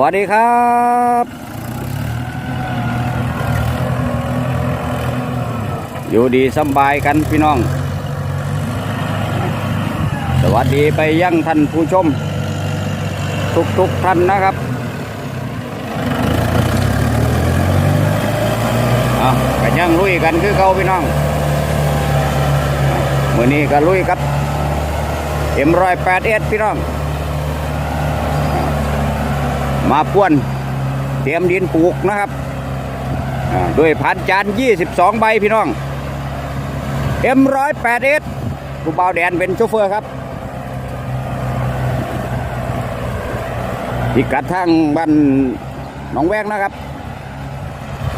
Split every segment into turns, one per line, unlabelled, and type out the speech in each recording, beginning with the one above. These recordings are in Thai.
วัสดีครับอยู่ดีสบายกันพี่น้อง สวัสดีไปยังท่านผู้ชม ทุกๆท่านนะครับเอาก็ยังลุยกันคือเขาพี่น้องมือนี้ก็ลุยครับเอ็มรอยแปดเอ็ดพี่น้อง มาพ่วน เตรียมดินปลูกนะครับด้วยพันจาน 22 ใบพี่น้อง M108S กูเบาวแดนเป็นโชเฟอร์ครับพิกัดทางบ้านหนองแวงนะครับ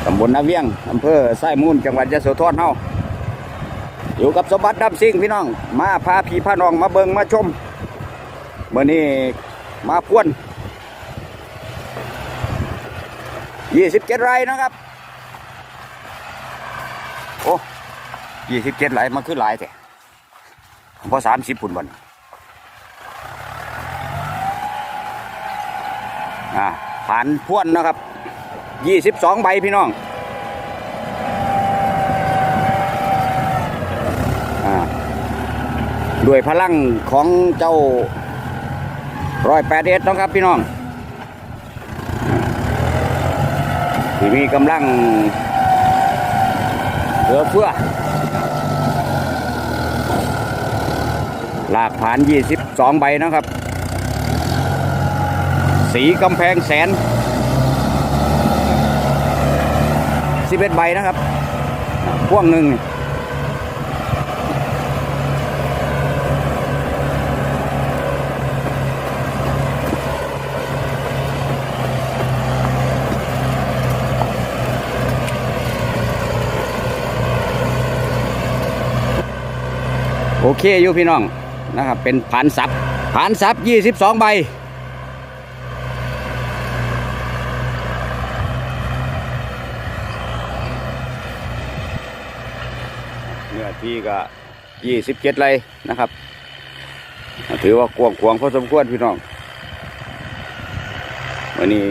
ตำบลนาเวียงอำเภอไส้มูลจังหวัดยะโสธรเฮาอยู่กับสมบัติดับซิ่งพี่น้อง มาพาพี่พาน้องมาเบิงมาชมเมื่อนี้มาพ่วน ยี่สิบเจ็ดไร่นะครับ โอ้ยี่สิบเจ็ดไร่มาขึ้นหลายแต่พอสามสิบปุ่นวันอ่าผ่านพ่วนนะครับยี่สิบสองใบพี่น้องอ่าด้วยพลังของเจ้าร้อยแปดเอ็ดนะครับพี่น้อง ที่มีกำลังเหลือเฟือหลากผ่าน 22 ใบนะครับ สีกำแพงแสน 11 ใบนะครับ พ่วงหนึ่ง โอเคอยู่พี่น้องนะครับเป็นผ่านซับผ่านซับ22ใบเนื้อที่ก็27ไรนะครับ ถือว่ากวางขวางพอสมควรพี่น้องวันนี้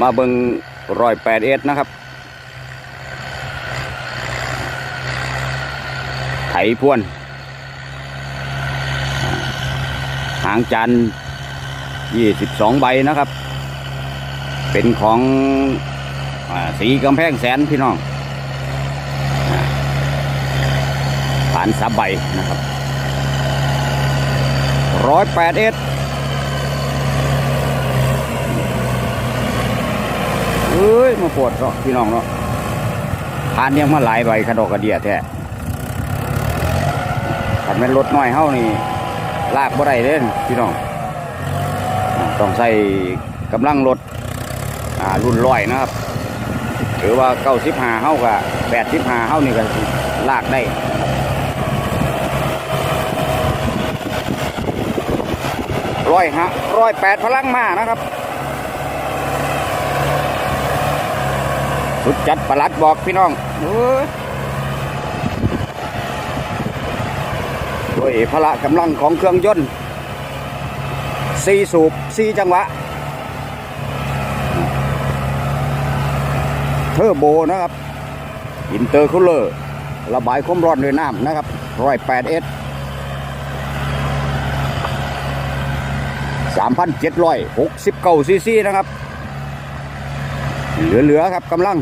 มาเบิงรอยแปดเอ็ดนะครับ ไถพ่วน หางจันทร์22ใบนะครับ เป็นของอสีกำแพงแสนพี่น้องผ่านสับใบนะครับร้อยแปดเอ็ดเอ้ย มาปวดเนาะพี่น้องเนาะผ่านยังมาหลายใบขะดอกกระเดียแท้ขันเป็นรถน้อยเฮ้านี่ ลากบ่ได้เด้นพี่น้อง ต้องใส่กำลังรถรุ่นร้อยนะครับ หรือว่าเก้าสิบห้าเฮากับแปดสิบห้าเฮานี่ก็ลากได้ร้อยฮะร้อยแปดพลังมานะครับ สุดจัดประหลัดบอกพี่น้องเอ้ย ด้วยพละกำลังของเครื่องยนต์สี่สูบสี่จังหวะ เทอร์โบนะครับ อินเตอร์คูลเลอร์ ระบายความร้อนด้วยน้ำนะครับร้อยแปดเอสสามพันเจ็ดร้อยหกสิบเก้าซีซีนะครับ เหลือ ๆ ครับกำลัง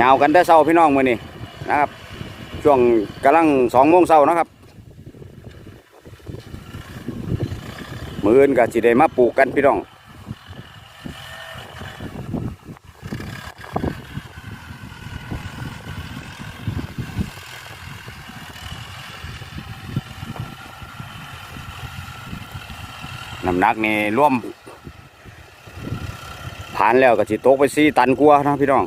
ยาวกันแต่เช้าพี่น้องมือนี่นะครับ ช่วงกำลังสองโมงเช้านะครับ มืออื่นก็สิได้มาปลูกกันพี่น้องน้ำหนักนี่ร่วมผ่านแล้วก็สิตกไปสี่ตันกลัวนะพี่น้อง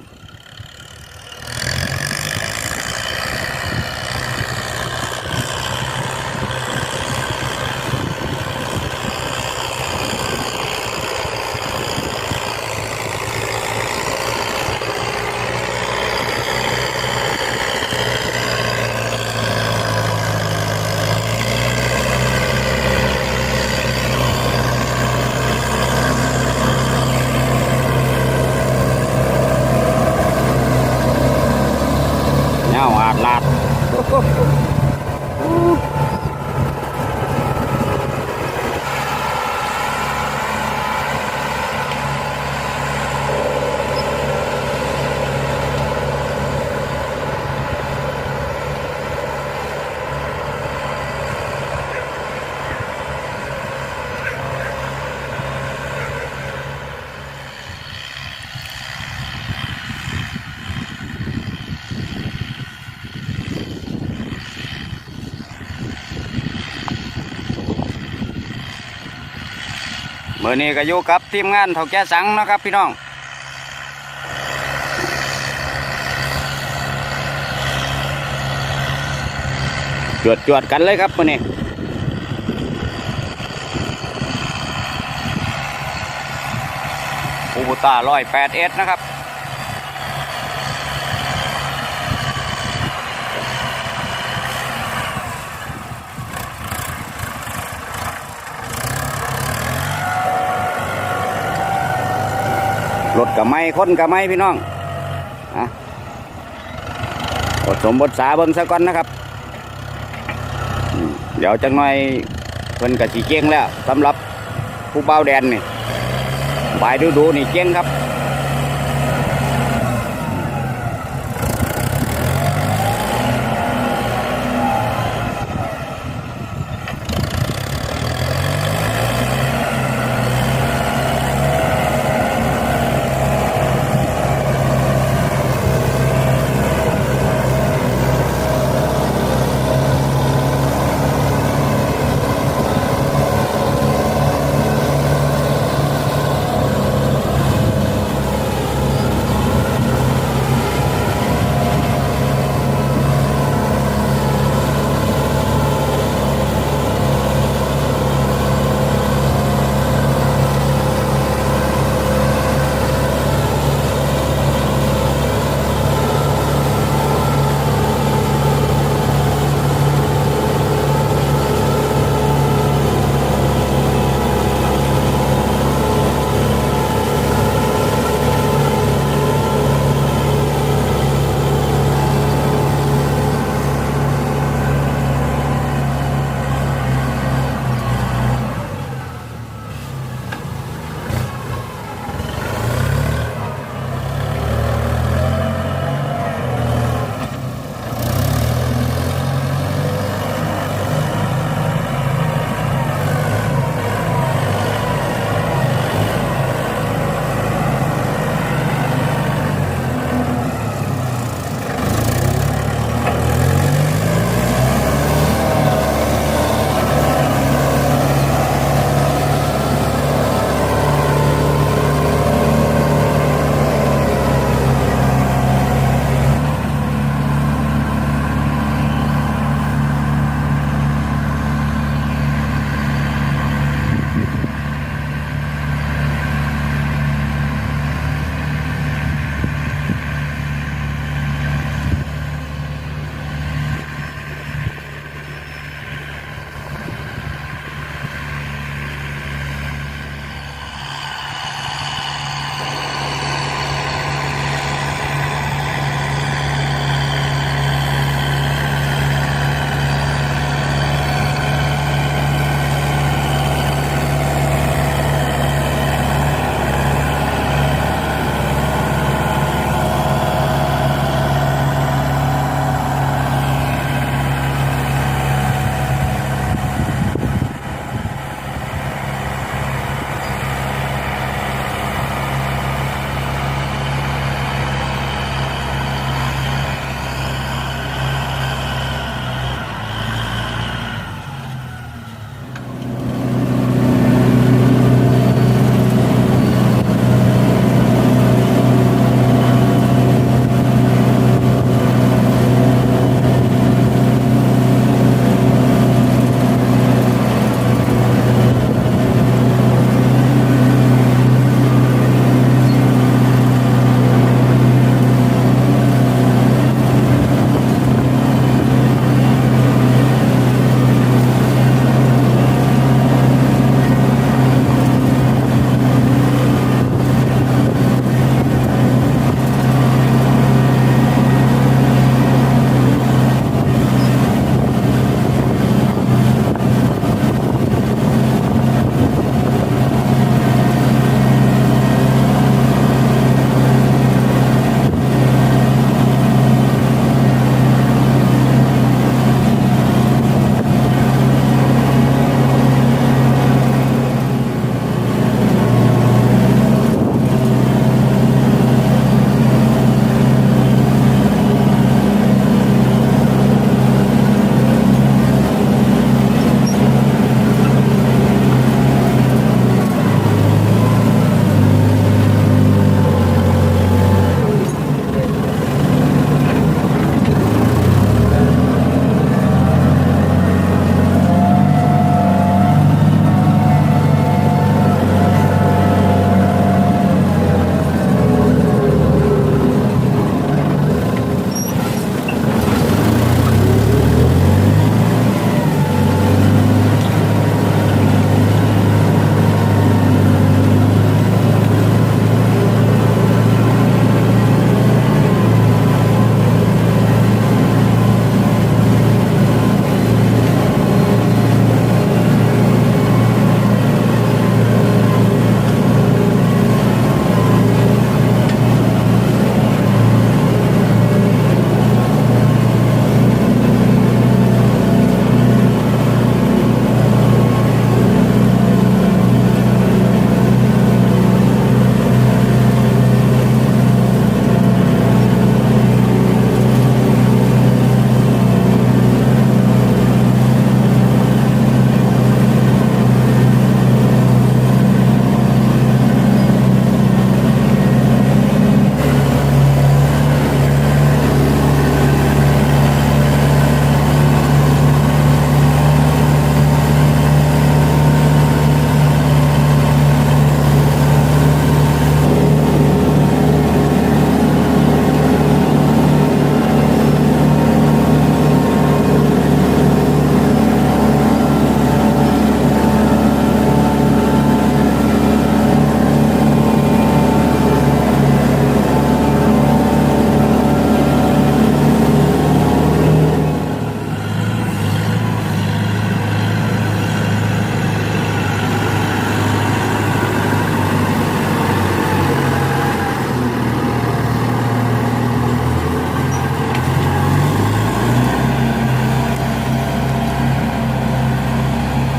มื่อนี้ก็อยู่กับทีมงานเท่าแก่สังนะครับพี่น้องจวดจวดกันเลยครับมื่อนี้อูบุตาร้อยแปดเอสนะครับ รถกับไม้คนกับไม้พี่น้องอะอดสมบทสาเบิ้งซะก่อนนะครับ เดี๋ยวจังหน่อยเพิ่นกับสีเจียงแล้วสำหรับผู้เบาแดนนี่บายดูดูๆนี่เจียงครับ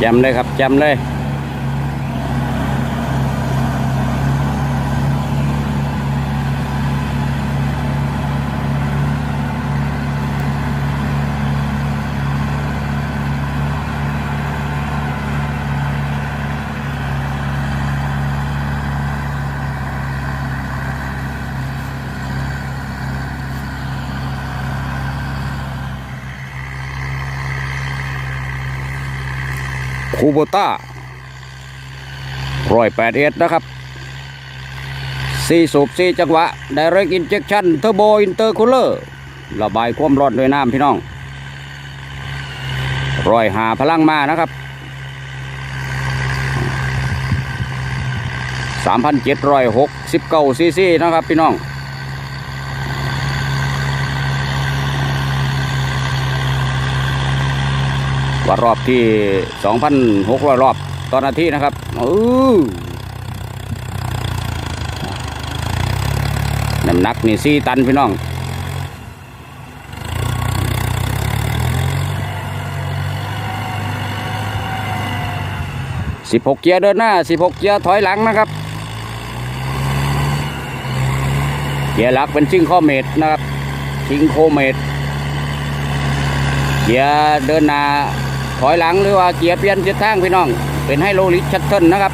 จำเลยครับจำเลย คูโบต้าร้อยแปดเอ็ดนะครับสี่สูบสี่จังหวะ Direct Injection Turbo Intercooler ระบายความร้อนด้วยน้ำพี่น้องร้อยหาพลังมานะครับสามพันเจ็ดร้อยหกสิบเก้าซีซีนะครับพี่น้อง ว่ารอบที่2,600รอบต่อนาทีนะครับออน้ำหนักนี่4ตันพี่น้อง16เกียร์เดินหน้า16เกียร์ถอยหลังนะครับ เกียร์หลักเป็นซิงโคเมตนะครับซิงโคเมตเกียร์เดินหน้า ถอยหลังหรือว่าเกียร์เปลี่ยนทิศทางพี่น้อง เป็นให้โลลิชัตเทิลนะครับ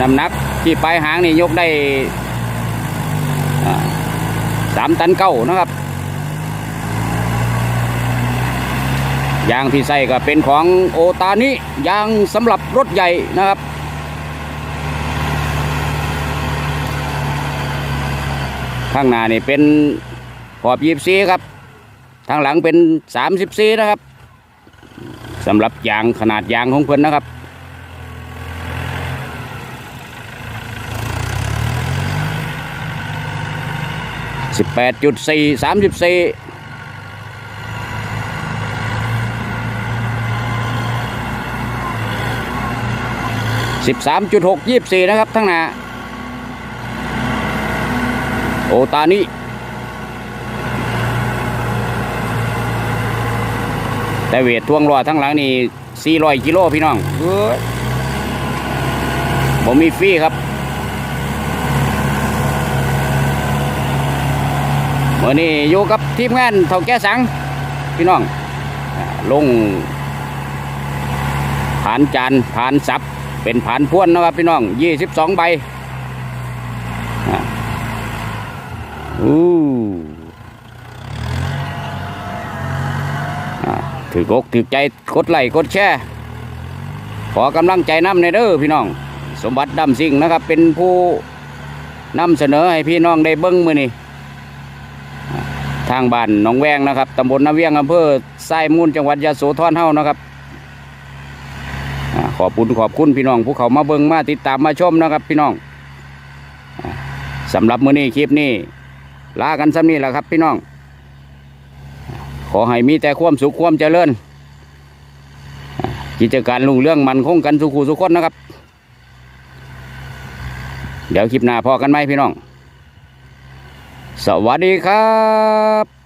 น้ำหนักที่ปลายหางนี่ยกได้สามตันเก้านะครับยางที่ใส่ก็เป็นของโอตานิยางสำหรับรถใหญ่นะครับข้างหน้านี่เป็นขอบยีบซีครับ ทางหลังเป็นสามสิบสี่นะครับสำหรับยางขนาดยางของเพื่อนนะครับ สิบแปดจุดสี่สามสิบสี่สิบสามจุดหกยี่สิบสี่นะครับทั้งหน้าโอตานี้ แต่เวททวงรอทั้งหลังนี่ 400 กิโลพี่น้องเอ้ยผมมีฟรีครับเมื่อนี้อยู่กับทีมงานเท่าแก่สัง พี่น้องอ่าลงผ่านจานผ่านซับเป็นผ่านพ่วนนะครับพี่น้อง 22 ใบอ่าอู้ อ่า ถือกกถือใจกดไลค์กดแชร์ขอกำลังใจน้ำในเด้อพี่น้อง สมบัติดำสิ่งนะครับ เป็นผู้นำเสนอให้พี่น้องได้เบิ้งมือนี่ทางบ้านหนองแวงนะครับตำบลนาเวียงอำเภอไส้มูลจังหวัดยะโสธรเฮานะครับขอบคุณขอบคุณพี่น้องผู้เขามาเบิ้งมาติดตามมาชมนะครับ พี่น้องสำหรับมือนี้คลิปนี้ลากันซ้ำนี้แหละครับพี่น้อง ขอให้มีแต่ความสุขความเจริญ กิจการลุงเรื่องมันคงกันสุขุสุขคนนะครับ เดี๋ยวคลิปหน้าพอกันไหมพี่น้อง สวัสดีครับ